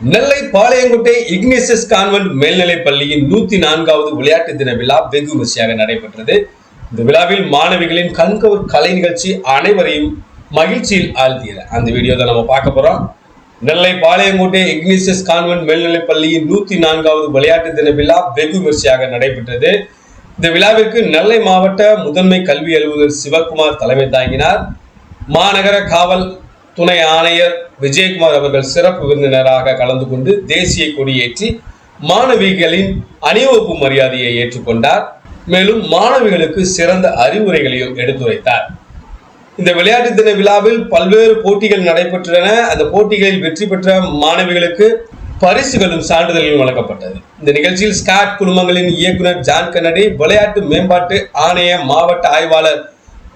Nellai Palayamkottai இக்னிசஸ் convent மேல்நிலைப் பள்ளியின் நூத்தி நான்காவது விளையாட்டு தின விழா வெகு விமர்சையாக நடைபெற்றது. இந்த விழாவில் மாணவிகளின் கண்கவர் கலை நிகழ்ச்சி அனைவரையும் மகிழ்ச்சியில் ஆழ்த்தியது. அந்த வீடியோ தான் நம்ம பார்க்க போறோம். நெல்லை பாளையங்கோட்டை இக்னிசஸ் கான்வென்ட் மேல்நிலைப் பள்ளியின் நூத்தி நான்காவது விளையாட்டு தின விழா வெகு விமர்சையாக நடைபெற்றது. இந்த விழாவிற்கு நெல்லை மாவட்ட முதன்மை கல்வி அலுவலர் சிவகுமார் தலைமை தாங்கினார். மாநகர காவல் துணை ஆணையர் விஜயகுமார் அவர்கள் சிறப்பு விருந்தினராக கலந்து கொண்டு தேசிய கொடியேற்றி மாணவிகளின் அணிவகுப்பு மரியாதையை ஏற்றுக்கொண்டார். மேலும் மாணவிகளுக்கு சிறந்த அறிவுரைகளையும் எடுத்துரைத்தார். இந்த விளையாட்டு தின விழாவில் பல்வேறு போட்டிகள் நடைபெற்றன. அந்த போட்டிகளில் வெற்றி பெற்ற மாணவிகளுக்கு பரிசுகளும் சான்றிதழ்களும் வழங்கப்பட்டது. இந்த நிகழ்ச்சியில் ஸ்காட் குழுமங்களின் இயக்குனர் ஜான் கன்னடி விளையாட்டு மேம்பாட்டு ஆணைய மாவட்ட ஆய்வாளர்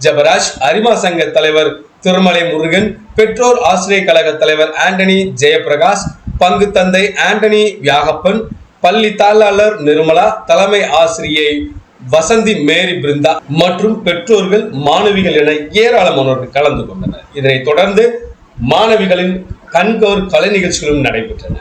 ஜபராஜ் அரிமா சங்க தலைவர் திருமலை முருகன் பெற்றோர் ஆசிரியர் கழக தலைவர் ஆண்டனி ஜெயபிரகாஷ் பங்கு தந்தை ஆண்டனி வியாகப்பன் பள்ளி தாளாளர் நிர்மலா தலைமை ஆசிரியை வசந்தி மேரி பிருந்தா மற்றும் பெற்றோர்கள் மாணவிகள் என ஏராளமானோர்கள் கலந்து கொண்டனர். இதனைத் தொடர்ந்து மாணவிகளின் கண்கோர் கலை நிகழ்ச்சிகளும் நடைபெற்றன.